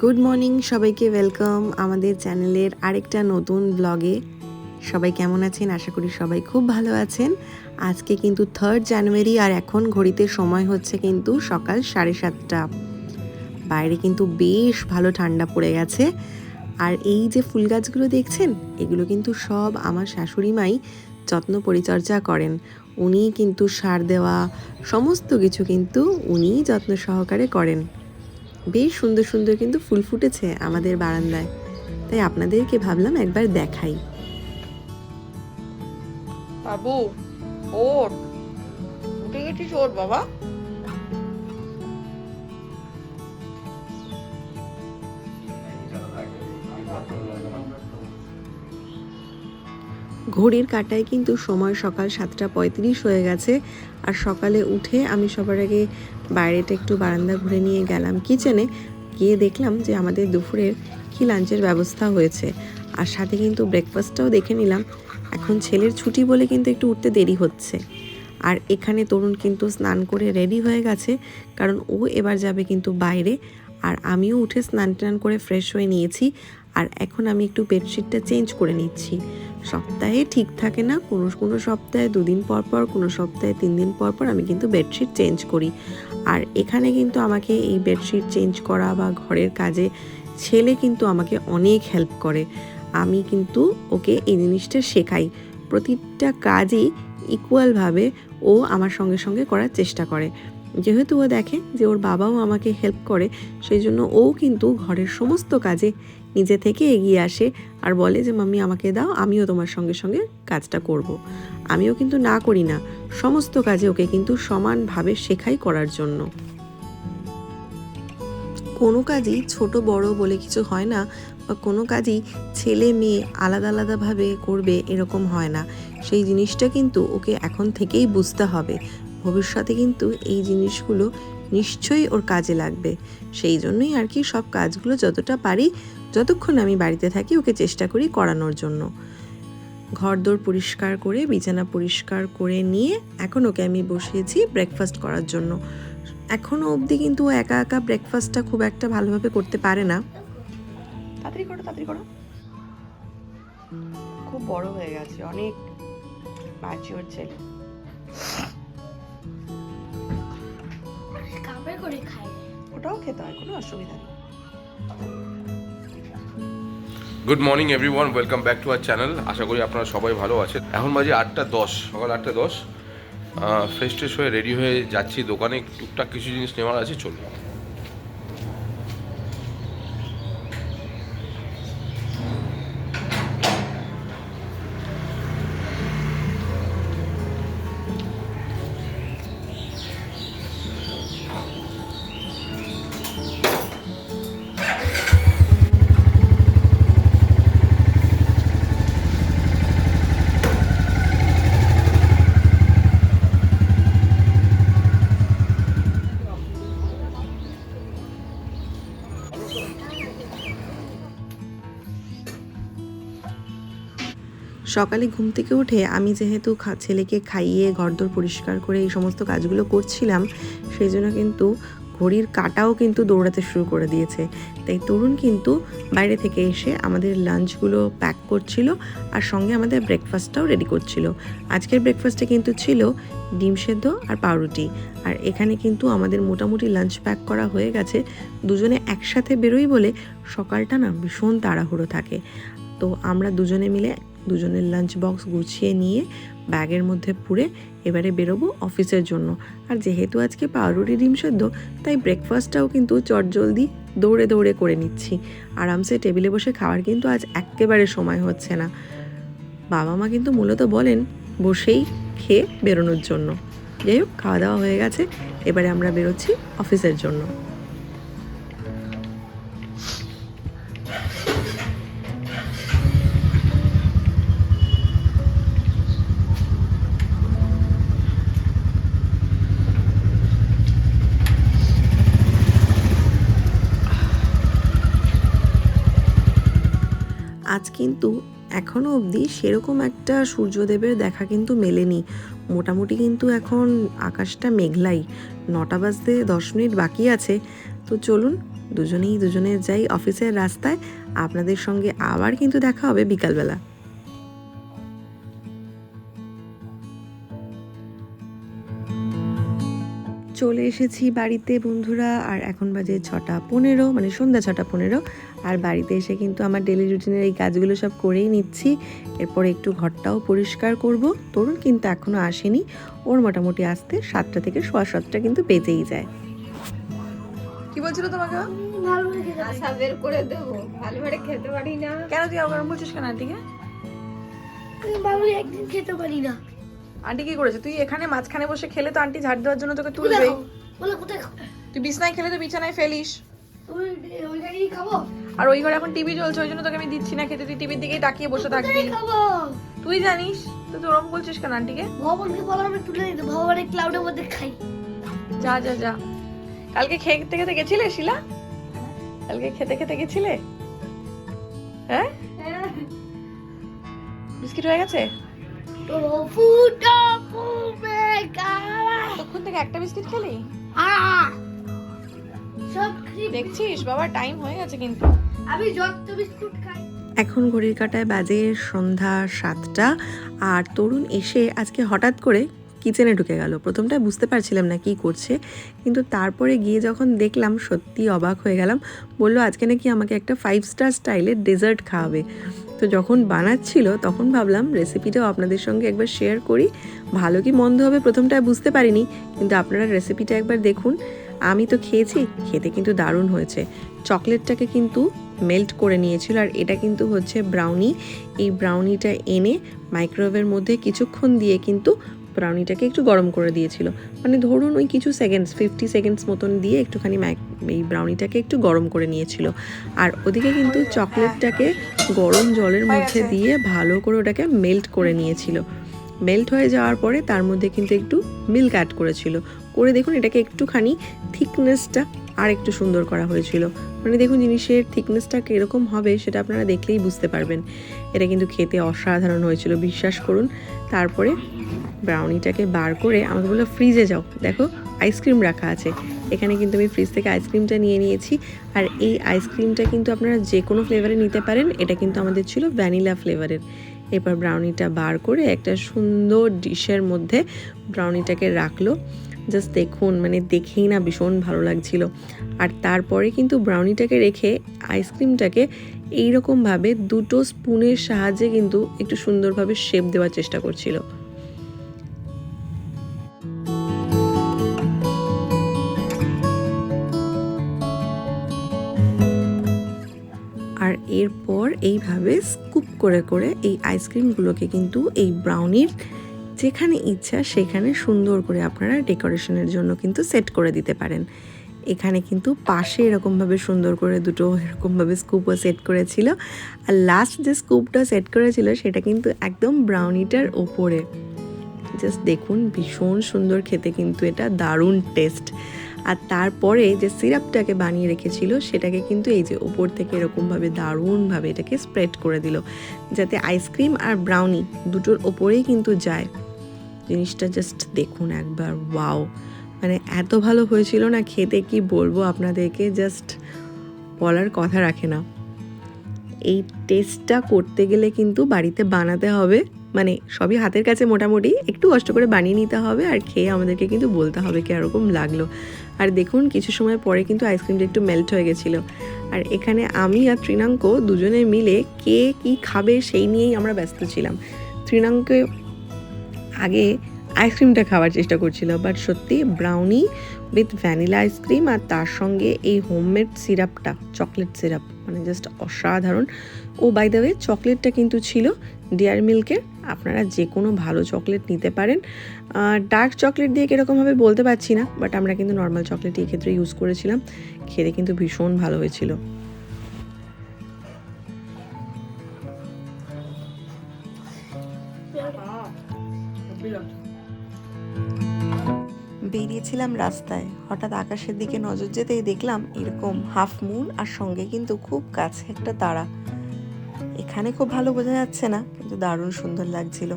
Good morning সবাইকে welcome আমাদের চ্যানেলের আরেকটা নতুন ব্লগে সবাই কেমন আছেন? আশা করি সবাই খুব ভালো আছেন। আজকে কিন্তু থার্ড জানুয়ারি আর এখন ঘড়িতে সময় হচ্ছে কিন্তু সকাল সাড়ে সাতটা। বাইরে কিন্তু বেশ ভালো ঠান্ডা পড়ে গেছে। আর এই যে ফুল গাছগুলো দেখছেন, এগুলো কিন্তু সব আমার শাশুড়ি মাই যত্ন পরিচর্যা করেন। উনি কিন্তু সার দেওয়া, সমস্ত কিছু কিন্তু উনিই যত্ন সহকারে করেন। বেশ সুন্দর সুন্দর কিন্তু ফুল ফুটেছে আমাদের বারান্দায়। তাই আপনাদেরকে ভাবলাম একবার দেখাই। বাবু ওর উঠে গেছিস ওর বাবা। ঘড়ির কাটায় কিন্তু সময় সকাল সাতটা পঁয়ত্রিশ হয়ে গেছে। আর সকালে উঠে আমি সবার আগে বাইরেটা একটু বারান্দা ঘুরে নিয়ে গেলাম কিচেনে। গিয়ে দেখলাম যে আমাদের দুপুরের কি লাঞ্চের ব্যবস্থা হয়েছে। আর সাথে কিন্তু ব্রেকফাস্টটাও দেখে নিলাম। এখন ছেলের ছুটি বলে কিন্তু একটু উঠতে দেরি হচ্ছে। আর এখানে তরুণ কিন্তু স্নান করে রেডি হয়ে গেছে। কারণ ও এবার যাবে কিন্তু বাইরে। আর আমিও উঠে স্নান টান করে ফ্রেশ হয়ে নিয়েছি। আর এখন আমি একটু বেডশিটটা চেঞ্জ করে নিচ্ছি। সপ্তাহে ঠিক থাকে না, কোনো কোনো সপ্তাহে দুদিন পর পর, কোনো সপ্তাহে তিন দিন পর পর আমি কিন্তু বেডশিট চেঞ্জ করি। আর এখানে কিন্তু আমাকে এই বেডশিট চেঞ্জ করা বা ঘরের কাজে ছেলে কিন্তু আমাকে অনেক হেল্প করে। আমি কিন্তু ওকে এই জিনিসটা শেখাই। প্রতিটা কাজই ইকুয়ালভাবে ও আমার সঙ্গে সঙ্গে করার চেষ্টা করে। যেহেতু ও দেখে যে ওর বাবাও আমাকে হেল্প করে, সেই জন্য ও কিন্তু ঘরের সমস্ত কাজে নিজে থেকে এগিয়ে আসে আর বলে যে, মাম্মি, আমাকে দাও, আমিও তোমার সঙ্গে সঙ্গে কাজটা করব। আমিও কিন্তু না করি না, সমস্ত কাজে ওকে কিন্তু সমানভাবে শেখাই করার জন্য। কোনো কাজই ছোট, বড় বলে কিছু হয় না বা কোনো কাজই ছেলে, মেয়ে আলাদা, আলাদাভাবে করবে এরকম হয় না। সেই জিনিসটা কিন্তু ওকে এখন থেকেই বুঝতে হবে। ভবিষ্যতে কিন্তু এই জিনিসগুলো নিশ্চয়ই ওর কাজে লাগবে। সেই জন্যই আর কি সব কাজগুলো যতটা পারি যতক্ষণ আমি বাড়িতে থাকি ওকে চেষ্টা করি করানোর জন্য। ঘরদোর পরিষ্কার করে বিছানা পরিষ্কার করে নিয়ে এখন ওকে আমি বসিয়েছি ব্রেকফাস্ট করার জন্য। এখনও অবধি কিন্তু ও একা একা ব্রেকফাস্টটা খুব একটা ভালোভাবে করতে পারে না। তাড়াতাড়ি করো তাড়াতাড়ি করো। খুব বড় হয়ে গেছে অনেক ম্যাচিওর ছেলে। ওটাও খেতে হয় কোনো অসুবিধা নেই। Good morning everyone welcome back to our channel আশা করি আপনারা সবাই ভালো আছেন। এখন বাজে আটটা দশ, সকাল আটটা দশ। ফ্রেশ ট্রেশ হয়ে রেডি হয়ে যাচ্ছি দোকানে। টুকটাক কিছু জিনিস নেওয়ার আছে, চলুন। সকালে ঘুম থেকে উঠে আমি যেহেতু ছেলেকে খাইয়ে ঘরদোর পরিষ্কার করে এই সমস্ত কাজগুলো করছিলাম সেই জন্য কিন্তু ঘড়ির কাটাও কিন্তু দৌড়াতে শুরু করে দিয়েছে। তাই তরুণ কিন্তু বাইরে থেকে এসে আমাদের লাঞ্চগুলো প্যাক করছিল আর সঙ্গে আমাদের ব্রেকফাস্টটাও রেডি করছিল। আজকের ব্রেকফাস্টে কিন্তু ছিল ডিম সেদ্ধ আর পাউরুটি। আর এখানে কিন্তু আমাদের মোটামুটি লাঞ্চ প্যাক করা হয়ে গেছে, দুজনে একসাথে বেরোই বলে সকালটা না ভীষণ তাড়াহুড়ো থাকে। তো আমরা দুজনে মিলে দুজনের লাঞ্চ বক্স গুছিয়ে নিয়ে ব্যাগের মধ্যে পুরে এবারে বেরোবো অফিসের জন্য। আর যেহেতু আজকে পাউরুটি ডিম সেদ্ধ, তাই ব্রেকফাস্টটাও কিন্তু চটজলদি দৌড়ে দৌড়ে করে নিচ্ছি। আরামসে টেবিলে বসে খাওয়ার কিন্তু আজ একেবারে সময় হচ্ছে না। বাবা মা কিন্তু মূলত বলেন, বসেই খেয়ে বেরোনোর জন্য। যাই হোক, খাওয়া দাওয়া হয়ে গেছে, এবারে আমরা বেরোচ্ছি অফিসের জন্য। আজ কিন্তু এখনও অবধি সেরকম একটা সূর্যদেবের দেখা কিন্তু মেলেনি। মোটামুটি কিন্তু এখন আকাশটা মেঘলাই। নটা বাজতে দশ মিনিট বাকি আছে। তো চলুন, দুজনেই দুজনের যাই অফিসের রাস্তায়। আপনাদের সঙ্গে আবার কিন্তু দেখা হবে বিকালবেলা। চলে এসেছি বাড়িতে বন্ধুরা আর এখন বাজে ছটা পনেরো মানে সন্ধ্যা ছটা পনেরো আর বাড়িতে এসে কিন্তু আমার ডেলি রুটিনের এই কাজগুলো সব করেই নিচ্ছি। এরপর একটু ঘরটাও পরিষ্কার করব। তরুণ কিন্তু এখনও আসেনি ওর মোটামুটি আসতে সাতটা থেকে সোয়া সাতটা কিন্তু বেজেই যায়। কি বলছিল তোমাকে? ভালো করে খেতে আশা বের করে দেবো। ভালো করে খেতে পারি না। কেন তুই আবার বলছিস কেন আন্টিকে? ভালো একদিন খেতে পারি না। আন্টি কি করেছে? তুই এখানে মাঝখানে বসে খেলে তো আন্টি ঝাড় দেওয়ার জন্য তোকে খাব তুই বিছনায় খেলে তো বিছানায় ফেলিস। আর ওই ঘরে এখন টিভি চলছে ওই জন্য তোকে আমি দিচ্ছি না খেতে। তুই টিভির দিকেই তাকিয়ে বসে থাকবি। তুই জানিস? তুই তো ওরকম বলছিস কেন আন্টিকে? ভগবানকে বলো আমি তুলে দিতে ভগবানের ক্লাউডের মধ্যে খাই। যা যা যা। কালকে খেতে খেতে গেছিলে শিলা? কালকে খেতে খেতে গেছিলে? হ্যাঁ। বিস্কিট হয়ে গেছে? ফুটা ফুবে তখন থেকে একটা বিস্কিট খেলি? সব দেখছিস বাবা টাইম হয়ে গেছে কিন্তু। আমি যত বিস্কুট খাই। এখন ঘড়ির কাটায় বাজে সন্ধ্যা সাতটা আর তরুণ এসে আজকে হঠাৎ করে কিচেনে ঢুকে গেল। প্রথমটা বুঝতে পারছিলাম না কি করছে, কিন্তু তারপরে গিয়ে যখন দেখলাম সত্যি অবাক হয়ে গেলাম, বলল, আজকে নাকি আমাকে একটা ফাইভ স্টার স্টাইলের ডেজার্ট খাওয়াবে। তো যখন বানাচ্ছিল, তখন ভাবলাম রেসিপিটাও আপনাদের সঙ্গে একবার শেয়ার করি। ভালো কি মন্দ হবে প্রথমটা বুঝতে পারিনি, কিন্তু আপনারা রেসিপিটা একবার দেখুন। আমি তো খেয়েছি, খেতে কিন্তু দারুণ হয়েছে। চকলেটটাকে কিন্তু মেল্ট করে নিয়েছিল, আর এটা কিন্তু হচ্ছে ব্রাউনি এই ব্রাউনিটা এনে মাইক্রোওয়েভের মধ্যে কিছুক্ষণ দিয়ে কিন্তু ব্রাউনিটাকে একটু গরম করে দিয়েছিল। মানে ধরুন ওই কিছু সেকেন্ডস ফিফটি সেকেন্ডস মতন দিয়ে একটুখানি ম্যাক এই ব্রাউনিটাকে একটু গরম করে নিয়েছিল। আর ওদিকে কিন্তু চকলেটটাকে গরম জলের মধ্যে দিয়ে ভালো করে ওটাকে মেল্ট করে নিয়েছিল। মেল্ট হয়ে যাওয়ার পরে তার মধ্যে কিন্তু একটু মিল্ক অ্যাড করেছিল। করে দেখুন এটাকে একটুখানি থিকনেসটা আর একটু সুন্দর করা হয়েছিল। মানে দেখুন জিনিসের থিকনেসটা কীরকম হবে সেটা আপনারা দেখলেই বুঝতে পারবেন। এটা কিন্তু খেতে অসাধারণ হয়েছিল, বিশ্বাস করুন। তারপরে ব্রাউনিটাকে বার করে আমাকে বলল ফ্রিজে যাও। দেখো আইসক্রিম রাখা আছে। এখানে কিন্তু আমি ফ্রিজ থেকে আইসক্রিমটা নিয়ে নিয়েছি। আর এই আইসক্রিমটা কিন্তু আপনারা যে কোনো ফ্লেভারে নিতে পারেন। এটা কিন্তু আমাদের ছিল ভ্যানিলা ফ্লেভারের এরপর ব্রাউনিটা বার করে একটা সুন্দর ডিশের মধ্যে ব্রাউনিটাকে রাখল। জাস্ট দেখুন মানে দেখেই না ভীষণ ভালো লাগছিল। আর তারপরে কিন্তু ব্রাউনিটাকে রেখে আইসক্রিমটাকে এইরকমভাবে দুটো স্পুনের সাহায্যে কিন্তু একটু সুন্দরভাবে শেপ দেওয়ার চেষ্টা করছিল। এরপর এইভাবে স্কুপ করে করে এই আইসক্রিমগুলোকে কিন্তু এই ব্রাউনির যেখানে ইচ্ছা সেখানে সুন্দর করে আপনারা ডেকোরেশনের জন্য কিন্তু সেট করে দিতে পারেন। এখানে কিন্তু পাশে এরকমভাবে সুন্দর করে দুটো এরকমভাবে স্কুপও সেট করেছিল। আর লাস্ট যে স্কুপটা সেট করেছিল সেটা কিন্তু একদম ব্রাউনিটার ওপরে। জাস্ট দেখুন, ভীষণ সুন্দর খেতে কিন্তু এটা, দারুণ টেস্ট আর তারপরে যে সিরাপটাকে বানিয়ে রেখেছিল, সেটাকে কিন্তু এই যে ওপর থেকে এরকমভাবে দারুণভাবে এটাকে স্প্রেড করে দিল, যাতে আইসক্রিম আর ব্রাউনি দুটোর ওপরেই কিন্তু যায়। জিনিসটা জাস্ট দেখুন একবার ওয়াও মানে এত ভালো হয়েছিল না, খেতে কি বলব আপনাদেরকে জাস্ট বলার কথা রাখে না। এই টেস্টটা করতে গেলে কিন্তু বাড়িতে বানাতে হবে। মানে সবই হাতের কাছে মোটামুটি, একটু কষ্ট করে বানিয়ে নিতে হবে আর খেয়ে আমাদেরকে কিন্তু বলতে হবে কীরকম লাগল। আর দেখুন, কিছু সময় পরে কিন্তু আইসক্রিমটা একটু মেল্ট হয়ে গেছিল। আর এখানে আমি আর ত্রিনাঙ্ক দুজনে মিলে কে কি খাবে সেই নিয়েই আমরা ব্যস্ত ছিলাম। ত্রিনাঙ্কে আগে আইসক্রিমটা খাওয়ার চেষ্টা করছিল বাট সত্যি brownie with vanilla ice cream আর তার সঙ্গে এই হোমমেড সিরাপটা, চকলেট সিরাপ মানে জাস্ট অসাধারণ। ও বাই দ্য ওয়ে চকলেটটা কিন্তু ছিল ডিয়ার মিল্কের আপনারা যে কোনো ভালো চকলেট নিতে পারেন। ডার্ক চকলেট দিয়ে কীরকমভাবে বলতে পারছি না বাট আমরা কিন্তু নর্মাল চকলেট এই ক্ষেত্রে ইউজ করেছিলাম। খেতে কিন্তু ভীষণ ভালো হয়েছিল। বেরিয়েছিলাম রাস্তায়। হঠাৎ আকাশের দিকে নজর যেতেই দেখলাম এরকম হাফ মুন আর সঙ্গে কিন্তু খুব কাছে একটা তারা। এখানে খুব ভালো বোঝা যাচ্ছে না, কিন্তু দারুণ সুন্দর লাগছিল।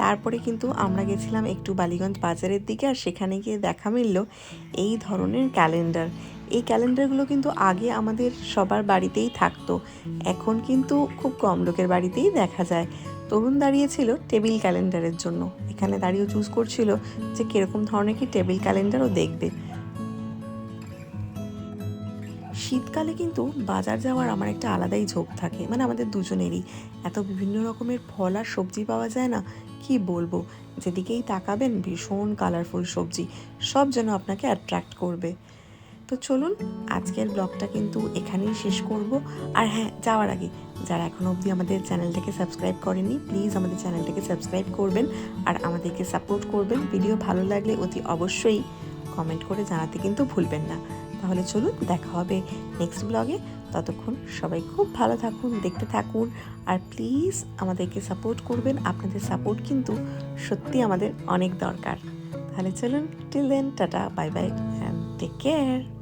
তারপরে কিন্তু আমরা গেছিলাম একটু বালিগঞ্জ বাজারের দিকে আর সেখানে গিয়ে দেখা মিলল এই ধরনের ক্যালেন্ডার এই ক্যালেন্ডারগুলো কিন্তু আগে আমাদের সবার বাড়িতেই থাকতো। এখন কিন্তু খুব কম লোকের বাড়িতেই দেখা যায়। তরুণ দাঁড়িয়েছিল টেবিল ক্যালেন্ডারের জন্য। এখানে দাঁড়িয়ে চুজ করছিল যে কীরকম ধরনের কি টেবিল ক্যালেন্ডারও দেখবে। শীতকালে কিন্তু বাজার যাওয়ার আমার একটা আলাদাই ঝোঁক থাকে। মানে আমাদের দুজনেরই। এত বিভিন্ন রকমের ফল আর সবজি পাওয়া যায় না। কি বলব? যেদিকেই তাকাবেন ভীষণ কালারফুল সবজি। সব যেন আপনাকে অ্যাট্রাক্ট করবে। তো চলুন, আজকের ব্লগটা কিন্তু এখানেই শেষ করব। আর হ্যাঁ যাওয়ার আগে, যারা এখনও অবধি আমাদের চ্যানেলটাকে সাবস্ক্রাইব করেনি, প্লিজ আমাদের চ্যানেলটাকে সাবস্ক্রাইব করবেন আর আমাদেরকে সাপোর্ট করবেন। ভিডিও ভালো লাগলে অতি অবশ্যই কমেন্ট করে জানাতে কিন্তু ভুলবেন না। তাহলে চলুন, দেখা হবে নেক্সট ব্লগে। ততক্ষণ সবাই খুব ভালো থাকুন, দেখতে থাকুন আর প্লিজ আমাদেরকে সাপোর্ট করবেন। আপনাদের সাপোর্ট কিন্তু সত্যি আমাদের অনেক দরকার। তাহলে চলুন till then tata bye bye and take care